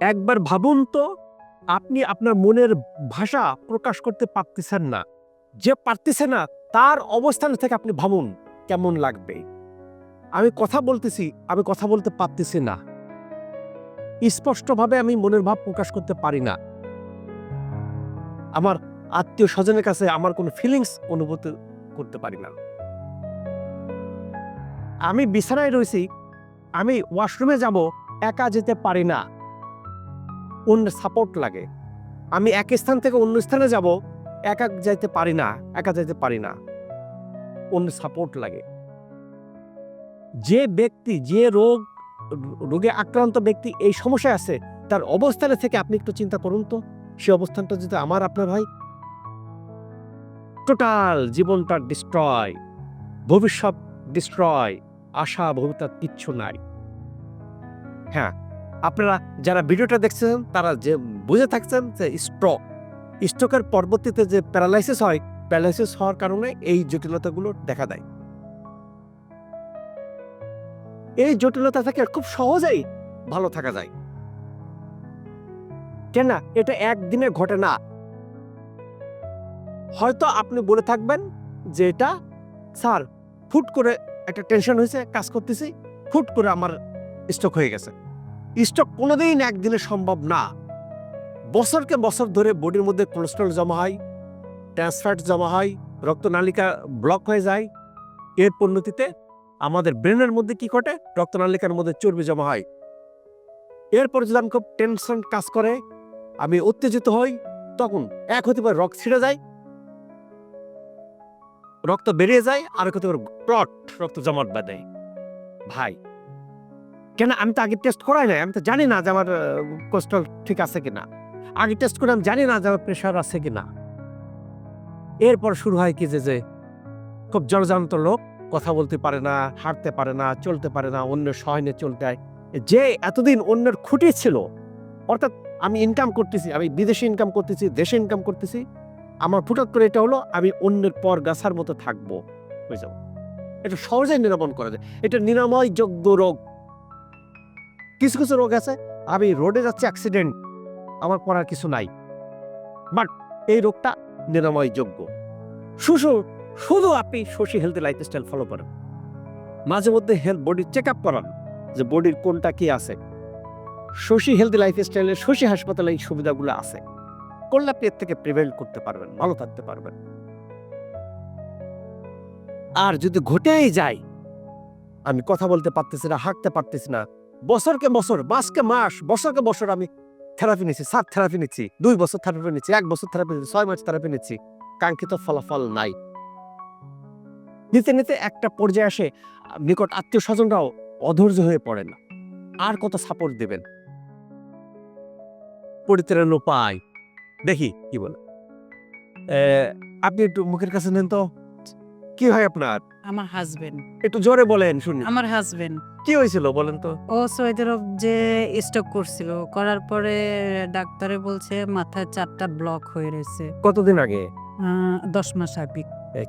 একবার ভাবুন তো, আপনি আপনার মনের ভাষা প্রকাশ করতে পারতেছেন না। যে পারতেছে না, তার অবস্থান থেকে আপনি ভাবুন কেমন লাগবে। আমি কথা বলতেছি, আমি কথা বলতে পারতেছি না। স্পষ্টভাবে আমি মনের ভাব প্রকাশ করতে পারি না। আমার আত্মীয় স্বজনের কাছে আমার কোনো ফিলিংস অনুভূতি করতে পারি না। আমি বিছানায় রয়েছি, আমি ওয়াশরুমে যাব, একা যেতে পারি না। অন্য সাপোর্ট লাগে। আমি এক স্থান থেকে অন্য স্থানে যাব, একা যাইতে পারি না, একা যাইতে পারি না। অন্য সাপোর্ট লাগে। যে ব্যক্তি, যে রোগ, রোগে আক্রান্ত ব্যক্তি এই সমস্যায় আছে, তার অবস্থানে থেকে আপনি একটু চিন্তা করুন তো। সে অবস্থানটা যদি আমার, আপনার হয়। টোটাল জীবনটা ডিস্ট্রয় ভবিষ্যৎ ডিস্ট্রয় আশা ভবিতার কিচ্ছু নাই। হ্যাঁ আপনারা যারা ভিডিওটা দেখছেন, তারা যে বুঝে থাকছেন যে স্ট্রোক স্ট্রোকের পরবর্তীতে যে প্যারালাইসিস হয়, প্যারালাইসিস হওয়ার কারণে এই জটিলতাগুলো দেখা দেয়। এই জটিলতা থেকে খুব সহজেই ভালো থাকা যায়। কেন এটা একদিনে ঘটে না। হয়তো আপনি বলে থাকবেন যে এটা, স্যার ফুট করে একটা টেনশন হয়েছে, কাজ করতেছি ফুট করে আমার স্ট্রোক হয়ে গেছে। স্ট্রোক কোনোদিন একদিনে সম্ভব না। বছরকে বছর ধরে বডির মধ্যে কোলেস্ট্রল জমা হয় ট্রান্সফ্যাট জমা হয়, রক্তনালিকা ব্লক হয়ে যায়। এর পরিণতিতে আমাদের ব্রেনের মধ্যে কি ঘটে? রক্তনালিকার মধ্যে চর্বি জমা হয়। এরপর যদি আমি খুব টেনশন কাজ করে, আমি উত্তেজিত হই, তখন এক হতে পারে রক্ত ছিঁড়ে যায়, রক্ত বেরিয়ে যায় আর এক হতে পারে ক্লট রক্ত জমাট বাঁধে। ভাই কেন? আমি তো আগে টেস্ট করাই নাই। আমি তো জানি না যে আমার কোলেস্ট্রল ঠিক আছে কিনা। আগে টেস্ট করে আমি জানি না যে আমার প্রেশার আছে কিনা। এরপর শুরু হয় কি যে যে খুব জলজান্ত লোক, কথা বলতে পারে না, হাঁটতে পারে না, চলতে পারে না, অন্যের সহায়নে চলতে হয় যে এতদিন অন্যের খুঁটি ছিল, অর্থাৎ আমি ইনকাম করতেছি, আমি বিদেশে ইনকাম করতেছি, দেশে ইনকাম করতেছি, আমার ফুটাত করে এটা হলো, আমি অন্যের পর গাছার মতো থাকব। যাব এটা সহজেই নিরাময় করা যায়। এটা নিরাময় যোগ্য রোগ। কিছু কিছু রোগ আছে, আমি রোডে যাচ্ছি অ্যাক্সিডেন্ট আমার করার কিছু নাই। বাট এই রোগটা নিরাময় যোগ্য শুধু আপনি শশী হেলথ লাইফস্টাইল ফলো করেন। মাঝে মধ্যে হেলথ বডি চেক আপ করান, যে বডির কোনটা কি আছে। শশী হেলথ লাইফস্টাইলের শশী হাসপাতালে এই সুবিধাগুলো আছে। করলে আপনি এর থেকে প্রিভেন্ট করতে পারবেন, ভালো থাকতে পারবেন। আর যদি ঘটেই যায়, আমি কথা বলতে পারতেছি না, হাঁটতে পারতেছি না বছরকে বছর, মাসকে মাস, বছরকে বছর আমি থেরাপি নিচ্ছি সাত থেরাপি নিচ্ছি দুই বছর থেরাপি নিচ্ছি এক বছর থেরাপি নিচ্ছি ছয় মাস থেরাপি নিচ্ছি কাঙ্ক্ষিত ফলাফল নাই। নিতে নিতে একটা পর্যায়ে আসে, নিকট আত্মীয় স্বজনরাও অধৈর্য হয়ে পড়ে না আর কত সাপোর্ট দেবেন? পরিত্রাণ উপায় দেখি কি বলে। আপনি একটু মুখের কাছে নেন তো। কি হয় আপনার? আমার হাজবেন্ড একটু জোরে বলেন শুনি। আমার হাজবেন্ড কি হয়েছিল বলেন তো? ও সৌদি আরব যে স্টক করছিল করার পরে ডাক্তারে বলছে মাথায় চারটা ব্লক হয়ে রয়েছে। কতদিন আগে? দশ মাস আগে।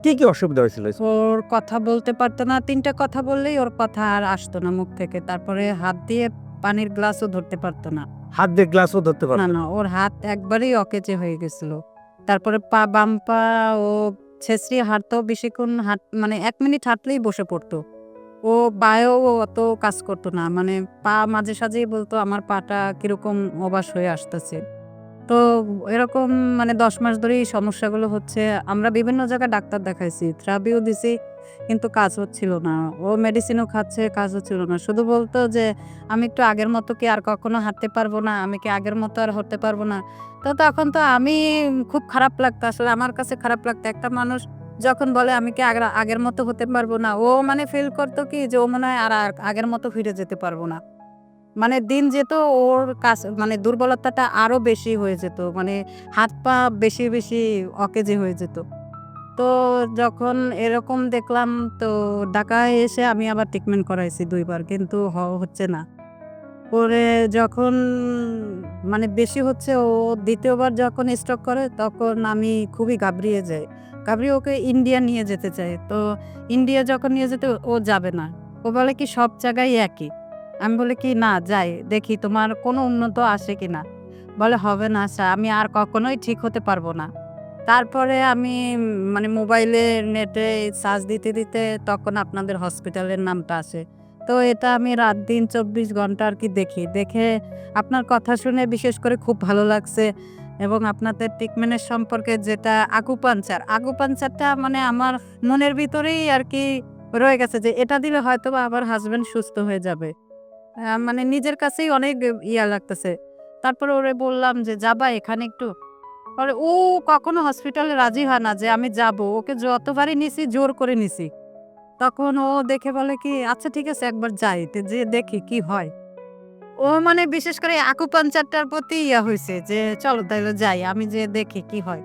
কি কি অসুবিধা হয়েছিল? ওর কথা বলতে পারতো না তিনটা কথা বললেই ওর কথা আর আসতো না মুখ থেকে। তারপরে হাত দিয়ে পানির গ্লাসও ধরতে পারতো না। হাত দিয়ে গ্লাসও ধরতে পারতো না না ওর হাত একবারেই অকেচে হয়ে গেছিল। তারপরে পা বাম পা ও ছেঁচড়ি হাঁটতো বেশিক্ষণ হাঁট মানে এক মিনিট হাঁটলেই বসে পড়তো। ও পায়েও অত কাজ করতো না মানে পা মাঝে সাঝেই বলতো আমার পাটা কীরকম অবাস হয়ে আসতেছে। তো এরকম মানে দশ মাস ধরেই সমস্যাগুলো হচ্ছে। আমরা বিভিন্ন জায়গায় ডাক্তার দেখাইছি থেরাপিও দিছি কিন্তু কাজ হচ্ছিল না। ও মেডিসিনও খাচ্ছে, কাজ হচ্ছিল না। শুধু বলতো যে, আমি একটু আগের মতো কি আর কখনো হাঁটতে পারব না? আমি কি আগের মতো আর হতে পারব না? তো তখন তো আমি খুব খারাপ লাগতো। আসলে আমার কাছে খারাপ লাগতো। একটা মানুষ যখন বলে, আমি কি আগের আগের মতো হতে পারব না? ও মানে ফিল করতো কি যে, ও মনে হয় আর আগের মতো ফিরে যেতে পারব না। মানে দিন যেত, ওর কাজ মানে দুর্বলতাটা আরও বেশি হয়ে যেত। মানে হাত পা বেশি বেশি অকেজে হয়ে যেত। তো যখন এরকম দেখলাম, তো ঢাকায় এসে আমি আবার ট্রিটমেন্ট করাইছি দুইবার, কিন্তু হচ্ছে না। পরে যখন মানে বেশি হচ্ছে, ও দ্বিতীয়বার যখন স্ট্রোক করে, তখন আমি খুবই ঘাবড়িয়ে যাই। ঘাবড়িয়ে ওকে ইন্ডিয়া নিয়ে যেতে চাই। তো ইন্ডিয়া যখন নিয়ে যেতে, ও যাবে না। ও বলে কি, সব জায়গায় একই। আমি বলি কি, না, যাই, দেখি তোমার কোনো উন্নত আসে কি না বলে, হবে না আশা আমি আর কখনোই ঠিক হতে পারব না। তারপরে আমি মানে মোবাইলে নেটে সার্চ দিতে দিতে তখন আপনাদের হসপিটালের নামটা আসে। তো এটা আমি রাত দিন চব্বিশ ঘণ্টা আর কি দেখি। দেখে আপনার কথা শুনে বিশেষ করে খুব ভালো লাগছে এবং আপনাদের ট্রিটমেন্টের সম্পর্কে যেটা আকুপাঞ্চার আকুপাঞ্চারটা মানে আমার মনের ভিতরেই আর কি রয়ে গেছে যে এটা দিলে হয়তো বা আমার হাজব্যান্ড সুস্থ হয়ে যাবে। মানে নিজের কাছেই অনেক ইয়া লাগতেছে। তারপরে ওরে বললাম যে, যাবা এখানে একটু। পরে ও কখনো হসপিটালে রাজি হয় না যে আমি যাব। ওকে যতবারই নিছি, জোর করে নিছি। তখন ও দেখে বলে কি আচ্ছা ঠিক আছে, একবার যাই যে দেখি কি হয়। ও মানে বিশেষ করে আকুপাঞ্চারটার প্রতি ইয়া হয়েছে যে, চলো তাইলে যাই, আমি যে দেখি কি হয়।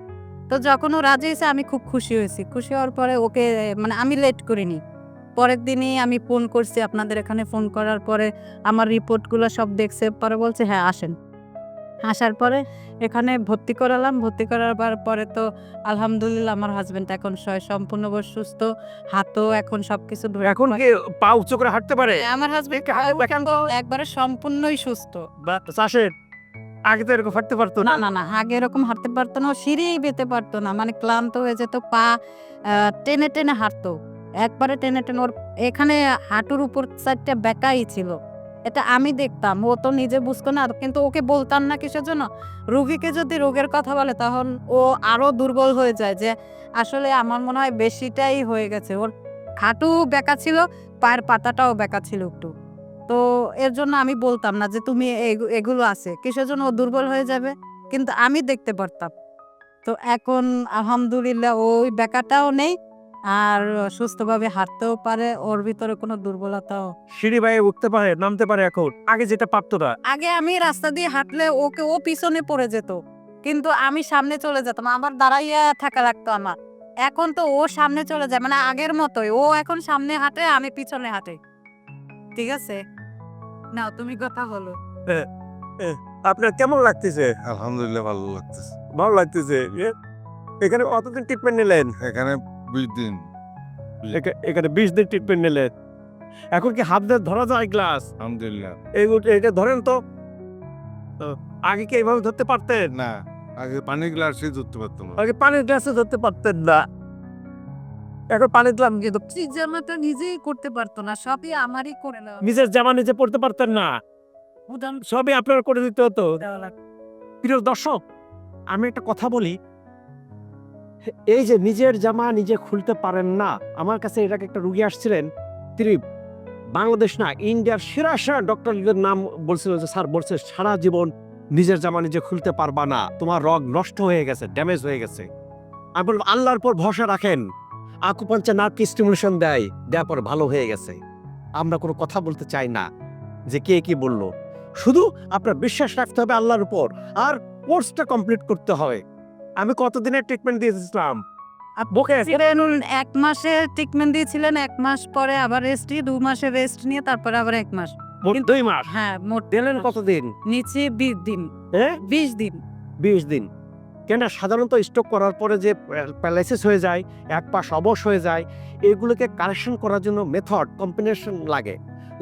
তো যখন ও রাজি হয়েছে, আমি খুব খুশি হয়েছি। খুশি হওয়ার পরে ওকে মানে আমি লেট করিনি। পরের দিনই আমি ফোন করছি আপনাদের এখানে ফোন করার পরে আমার রিপোর্টগুলো সব দেখছে। পরে বলছে হ্যাঁ আসেন। আসার পরে এখানে ভর্তি করালাম। ভর্তি করার পরে তো আলহামদুলিল্লাহ আমার হাজবেন্ড এখন সয় সম্পূর্ণ সুস্থ। হাতও এখন সবকিছু ধরে এখন কি পা উঁচু করে হাঁটতে পারে? আমার হাজবেন্ড এখন তো একবারে সম্পূর্ণই সুস্থ। বা চাষের আগে তো এরকম হাঁটতে পারতো না? না না আগে এরকম হাঁটতে পারতো না সিঁড়িই বেতে পারতো না। মানে ক্লান্ত হয়ে যেত পা টেনে টেনে হাঁটতো। একবারে টেনে টেনে ওর এখানে হাঁটুর উপর সাইডটা বেকাই ছিল। এটা আমি দেখতাম। ও তো নিজে বুঝতো না, কিন্তু ওকে বলতাম না কিসের জন্য? রুগীকে যদি রোগের কথা বলে, তখন ও আরও দুর্বল হয়ে যায় যে, আসলে আমার মনে হয় বেশিটাই হয়ে গেছে। ওর হাঁটু বেকা ছিল, পায়ের পাতাটাও বেকা ছিল একটু। তো এর জন্য আমি বলতাম না যে, তুমি এগু- এগুলো আছে। কিসের জন্য ও দুর্বল হয়ে যাবে? কিন্তু আমি দেখতে পারতাম। তো এখন আলহামদুলিল্লাহ ওই বেকাটাও নেই আর সুস্থভাবে হাঁটতেও পারে ওর ভিতরে কোনো দুর্বলতাও। সিঁড়ি বাইয়ে উঠতে পারে নামতে পারে এখন। আগে যেটা পারতো না। আগে আমি রাস্তা দিয়ে হাঁটলে ওকে ও পিছনে পড়ে যেত। কিন্তু আমি সামনে চলে যেতাম আমার দাঁড়াইয়া থাকা লাগতো আমার। এখন তো ও সামনে চলে যায় মানে আগের মতোই। ও এখন সামনে হাঁটে আমি পিছনে হাঁটে। ঠিক আছে? নাও তুমি কথা বলো। আপনার কেমন লাগতেছে? আলহামদুলিল্লাহ ভালো লাগতেছে। ভালো লাগতেছে এখানে অতদিন ট্রিটমেন্ট নিলেন? এখানে বিশ দিন। এখা- এখানে বিশ দিন ট্রিটমেন্ট নিলেন এখন কি হাত দিয়ে ধরা যায় গ্লাস আলহামদুলিল্লাহ। এই এটা ধরেন তো। তো আগে কি এইভাবে ধরতে পারতেন? না আগে পানির গ্লাসই ধরতে পারতাম না আগে পানির গ্লাসে ধরতে পারতেন না। এখন পানির গ্লাস কিন্তু জামাটা নিজেই করতে পারতো না সবই আমারই করে নেওয়া নিজের জামা নিজে পড়তে পারতেন না। সবই আপনার করে দিতে হতো। প্রিয় দর্শক আমি একটা কথা বলি। এই যে নিজের জামা নিজে খুলতে পারেন না, আমার কাছে আগে একটা রুগী আসছিলেন, তিনি বাংলাদেশ না, ইন্ডিয়ার সেরা সেরা ডক্টরদের নাম বলছিল যে, স্যার, বলছে সারা জীবন নিজের জামা নিজে খুলতে পারবা না, তোমার রগ নষ্ট হয়ে গেছে ড্যামেজ হয়ে গেছে। আমি বললাম, আল্লাহর পর ভরসা রাখেন আকুপাঞ্চা নার্ভ স্টিমুলেশন দেয় দেওয়ার পর ভালো হয়ে গেছে। আমরা কোনো কথা বলতে চাই না। যে কে কি বলল? শুধু আপনার বিশ্বাস রাখতে হবে আল্লাহর উপর, আর কোর্সটা কমপ্লিট করতে হবে। আমি কতদিনের ট্রিটমেন্ট দিয়েছিলাম? ছিলেন এক মাসে ট্রিটমেন্ট দিয়েছিলেন এক মাস পরে আবার রেস্ট নিয়ে দু মাসে রেস্ট নিয়ে তারপরে আবার এক মাস। দুই মাস? হ্যাঁ মোট দিলেন কতদিন? নিচে বিশ দিন। হ্যাঁ বিশ দিন। বিশ দিন। কেন সাধারণত স্ট্রোক করার পরে যে প্যারালাইসিস হয়ে যায় এক পাশ অবশ হয়ে যায় এগুলোকে কারেকশন করার জন্য মেথড কম্বিনেশন লাগে।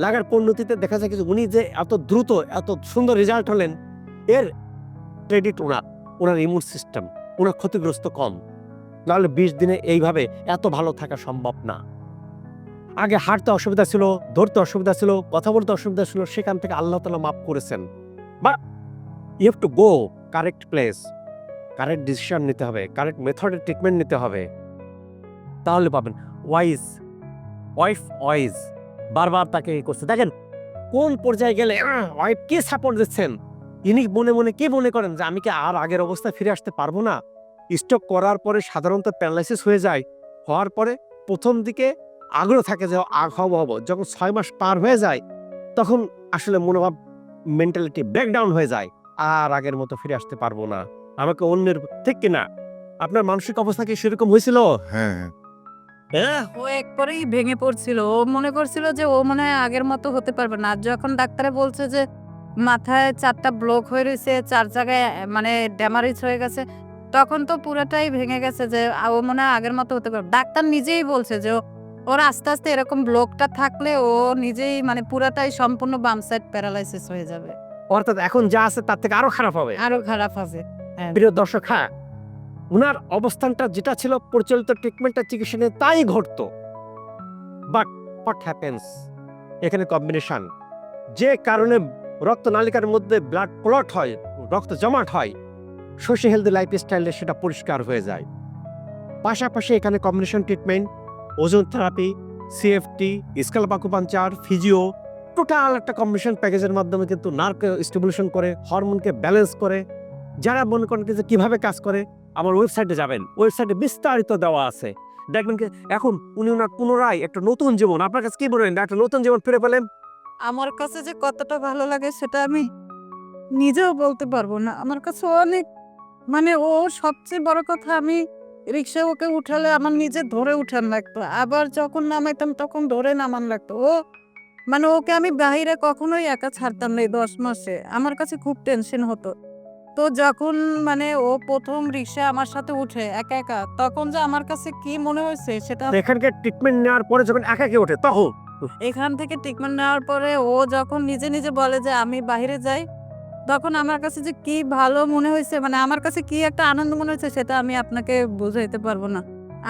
লাগার পরিণতিতে দেখা যায় কিছু উনি যে এত দ্রুত এত সুন্দর রেজাল্ট হলেন এর ক্রেডিট ওনার ওনার ইমিউন সিস্টেম ওনার ক্ষতিগ্রস্ত কম। নাহলে বিশ দিনে এইভাবে এত ভালো থাকা সম্ভব না। আগে হাঁটতে অসুবিধা ছিল, ধরতে অসুবিধা ছিল, কথা বলতে অসুবিধা ছিল, সেখান থেকে আল্লাহ তালা মাফ করেছেন। বা you have to go correct place correct decision নিতে হবে কারেক্ট মেথডের ট্রিটমেন্ট নিতে হবে। তাহলে পাবেন ওয়াইজ ওয়াইফ ওয়াইজ বারবার তাকে করছে। দেখেন, কোন পর্যায়ে গেলে ওয়াইফ কে সাপোর্ট দিচ্ছেন? ইনি মনে মনে কে মনে করেন যে আমি কি আর আগের অবস্থায় ফিরে আসতে পারব না? স্ট্রোক করার পরে সাধারণত প্যারালাইসিস হয়ে যায়। হওয়ার পরে প্রথম দিকে আগ্রহ থাকে যে আগ হব হব। যখন ছয় মাস পার হয়ে যায় তখন আসলে মনোভাব মেন্টালিটি ব্রেকডাউন হয়ে যায়। আর আগের মতো ফিরে আসতে পারব না। আমাকে অন্যের ঠিক কিনা? আপনার মানসিক অবস্থা কি সেরকম হয়েছিল? হ্যাঁ হ্যাঁ। হ্যাঁ? ও একবারেই ভেঙে পড়ছিল। ও মনে করছিল যে ও মনে হয় আগের মতো হতে পারবে না। যখন ডাক্তারে বলছে যে মাথায় চারটা ব্লক হয়ে রয়েছে চার জায়গায় মানে ড্যামারেজ হয়ে গেছে। তখন তো পুরোটাই ভেঙে গেছে যে ও মনে হয় আগের মতো হতে পারে। ডাক্তার নিজেই বলছে যে ওর আস্তে আস্তে এরকম ব্লকটা থাকলে ও নিজেই মানে পুরাটাই সম্পূর্ণ বাম সাইড প্যারালাইসিস হয়ে যাবে। অর্থাৎ এখন যা আছে তার থেকে আরও খারাপ হবে। আরও খারাপ হবে প্রিয় দর্শক হ্যাঁ ওনার অবস্থানটা যেটা ছিল প্রচলিত ট্রিটমেন্টটা চিকিৎসা নিয়ে তাই ঘটতো। বাট হোয়াট হ্যাপেন্স এখানে কম্বিনেশন যে কারণে রক্ত নালিকার মধ্যে ব্লাড ক্লট হয়, রক্ত জমাট হয়, শশী হেলদি লাইফস্টাইলে সেটা পরিষ্কার হয়ে যায়। পাশাপাশি এখানে combination treatment ozone therapy CFT skull acupuncture physio total একটা কম্বিনেশন প্যাকেজের মাধ্যমে কিন্তু নার্ভ স্টিমুলেশন করে হরমোনকে ব্যালেন্স করে। যারা মনে করেন যে কীভাবে কাজ করে, আমার ওয়েবসাইটে যাবেন। ওয়েবসাইটে বিস্তারিত দেওয়া আছে। দেখবেন এখন উনি ওনার পুনরায় একটা নতুন জীবন, আপনার কাছে কী বলেন একটা নতুন জীবন ফিরে পেলেন? আমার কাছে যে কতটা ভালো লাগে সেটা আমি নিজেও বলতে পারব না। আমার কাছে অনেক মানে ও সবচেয়ে বড় কথা আমি রিক্সা ওকে উঠালে আমার নিজে ধরে উঠান লাগতো। আবার যখন নামাইতাম তখন ধরে নামান লাগতো। ও মানে ওকে আমি বাইরে কখনোই একা ছাড়তাম না এই দশ মাসে। আমার কাছে খুব টেনশন হতো। তো যখন মানে ও প্রথম রিক্সা আমার সাথে উঠে একা একা, তখন যে আমার কাছে কি মনে হয়েছে সেটা এখানকার ট্রিটমেন্ট নেওয়ার পরে যখন একা কে ওঠে তখন? এখান থেকে ট্রিটমেন্ট নেওয়ার পরে ও যখন নিজে নিজে বলে যে আমি বাইরে যাই, তখন আমার কাছে যে কি ভালো মনে হয়েছে মানে আমার কাছে কি একটা আনন্দ মনে হয়েছে সেটা আমি আপনাকে বোঝাইতে পারব না।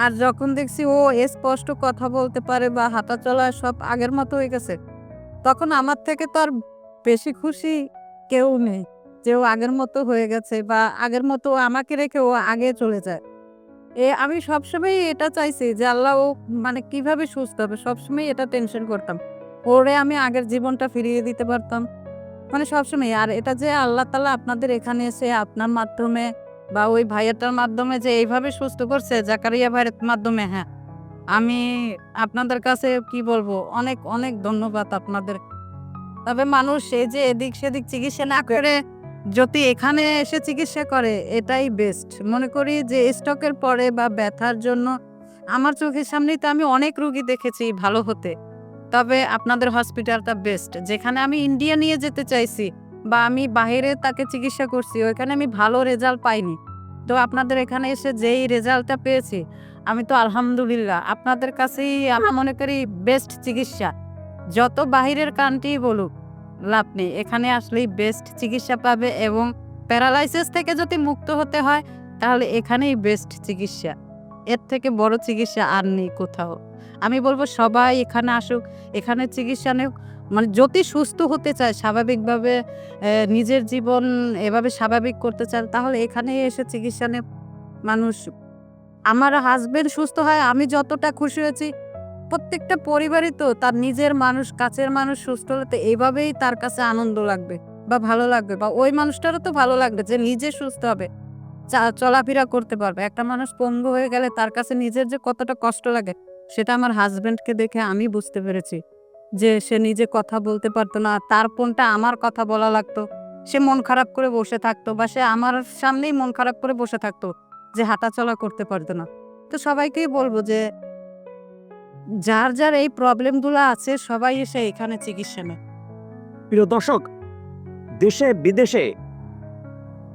আর যখন দেখছি ও স্পষ্ট কথা বলতে পারে বা হাঁটা চলা সব আগের মতো হয়ে গেছে, তখন আমার থেকে তো আর বেশি খুশি কেউ নেই যে ও আগের মতো হয়ে গেছে বা আগের মতো আমাকে রেখে ও আগে চলে যায়। এ আমি সবসময় এটা চাইছি যে আল্লাহ ও মানে কীভাবে সুস্থ হবে? সবসময় এটা টেনশন করতাম। ওরে আমি আগের জীবনটা ফিরিয়ে দিতে পারতাম। মানে সবসময় আর এটা যে আল্লাহ তালা আপনাদের এখানে এসে আপনার মাধ্যমে বা ওই ভাইয়াটার মাধ্যমে যে এইভাবে সুস্থ করছে জাকারিয়া ভাইয়ের মাধ্যমে হ্যাঁ। আমি আপনাদের কাছে কি বলব? অনেক অনেক ধন্যবাদ আপনাদের। তবে মানুষ এই যে এদিক সেদিক চিকিৎসা না করে যদি এখানে এসে চিকিৎসা করে, এটাই বেস্ট মনে করি যে স্টকের পরে বা ব্যথার জন্য, আমার চোখের সামনেই তো আমি অনেক রুগী দেখেছি ভালো হতে। তবে আপনাদের হসপিটালটা বেস্ট যেখানে আমি ইন্ডিয়া নিয়ে যেতে চাইছি বা আমি বাইরে তাকে চিকিৎসা করছি, ওইখানে আমি ভালো রেজাল্ট পাইনি। তো আপনাদের এখানে এসে যেই রেজাল্টটা পেয়েছি, আমি তো আলহামদুলিল্লাহ। আপনাদের কাছেই আমি মনে করি বেস্ট চিকিৎসা। যত বাহিরের কান্ট্রি বলুক লাভ নেই। এখানে আসলেই বেস্ট চিকিৎসা পাবে এবং প্যারালাইসিস থেকে যদি মুক্ত হতে হয়, তাহলে এখানেই বেস্ট চিকিৎসা। এর থেকে বড় চিকিৎসা আর নেই কোথাও। আমি বলব সবাই এখানে আসুক, এখানে চিকিৎসা নেও মানে যদি সুস্থ হতে চায়, স্বাভাবিকভাবে নিজের জীবন এভাবে স্বাভাবিক করতে চান তাহলে এখানে এসে চিকিৎসা নে মানুষ। আমার হাজবেন্ড সুস্থ হয়, আমি যতটা খুশি হয়েছি প্রত্যেকটা পরিবারই তো তার নিজের মানুষ, কাছের মানুষ, সুস্থ হলে তো এইভাবেই তার কাছে আনন্দ লাগবে বা ভালো লাগবে বা ওই মানুষটারও তো ভালো লাগবে যে নিজে সুস্থ হবে চলাফেরা করতে পারবে। একটা মানুষ পঙ্গু হয়ে গেলে তার কাছে নিজের যে কতটা কষ্ট লাগে, সেটা আমার হাজবেন্ডকে দেখে আমি বুঝতে পেরেছি যে সে নিজে কথা বলতে পারতো না, তার ফোনটা আমার কথা বলা লাগতো, সে মন খারাপ করে বসে থাকতো বা সে আমার সামনেই মন খারাপ করে বসে থাকতো যে হাঁটা চলা করতে পারতো না। তো সবাইকেই বলব যে যার যার এই প্রবলেমগুলো আছে সবাই এসে এখানে চিকিৎসা নেয়। প্রিয় দর্শক দেশে বিদেশে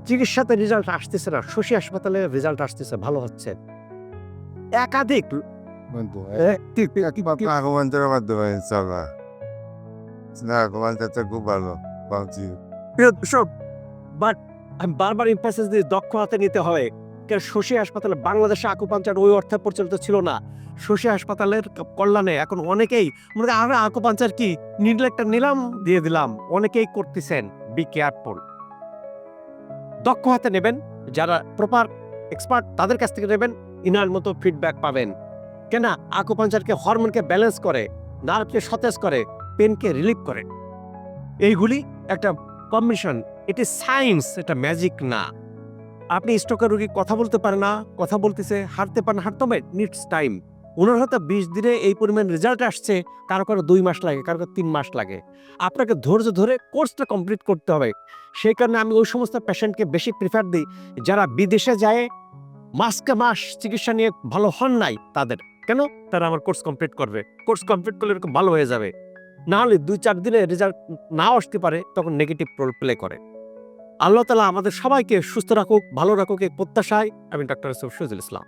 চিকিৎসাতে রেজাল্ট আসতেছে না। শশী হাসপাতালে রেজাল্ট আসতেছে ভালো হচ্ছে। একাধিক খুব ভালো ভাবছি প্রিয় দর্শক বাট আমি বারবার ইম্পাসেস দিয়ে দক্ষ হাতে নিতে হবে কারণ শশী হাসপাতালে বাংলাদেশে আকুপাঞ্চার ওই অর্থে প্রচলিত ছিল না। শশী হাসপাতালের কল্যাণে এখন অনেকেই মনে আরে, আকুপাঞ্চার কি? নিডল একটা নিলাম দিয়ে দিলাম। অনেকেই করতেছেন বি কেয়ারফুল দক্ষ হাতে নেবেন, যারা প্রপার এক্সপার্ট তাদের কাছ থেকে নেবেন, ইনার মতো ফিডব্যাক পাবেন। কেন আকুপাঞ্চারকে হরমোনকে ব্যালেন্স করে নার্ভকে সতেজ করে পেনকে রিলিফ করে। এইগুলি একটা কম্বিনেশন এটি সায়েন্স এটা ম্যাজিক না। আপনি স্টকের রোগী কথা বলতে পারে না, কথা বলতেছে, হাঁটতে পারে না হবে নিডস টাইম ওনার হয়তো বিশ দিনে এই পরিমাণ রেজাল্ট আসছে, কারও কারও দুই মাস লাগে, কারও কারও তিন মাস লাগে। আপনাকে ধৈর্য ধরে কোর্সটা কমপ্লিট করতে হবে। সেই কারণে আমি ওই সমস্ত পেশেন্টকে বেশি প্রিফার দিই, যারা বিদেশে যায়, মাসকে মাস চিকিৎসা নিয়ে ভালো হন নাই তাদের। কেন? তারা আমার কোর্স কমপ্লিট করবে। কোর্স কমপ্লিট করলে এরকম ভালো হয়ে যাবে। না হলে দুই চার দিনে রেজাল্ট নাও আসতে পারে, তখন নেগেটিভ রোল প্লে করে। আল্লাহ তালা আমাদের সবাইকে সুস্থ রাখুক ভালো রাখুক এই প্রত্যাশায়। আমি ডাক্তার শহীদুল ইসলাম।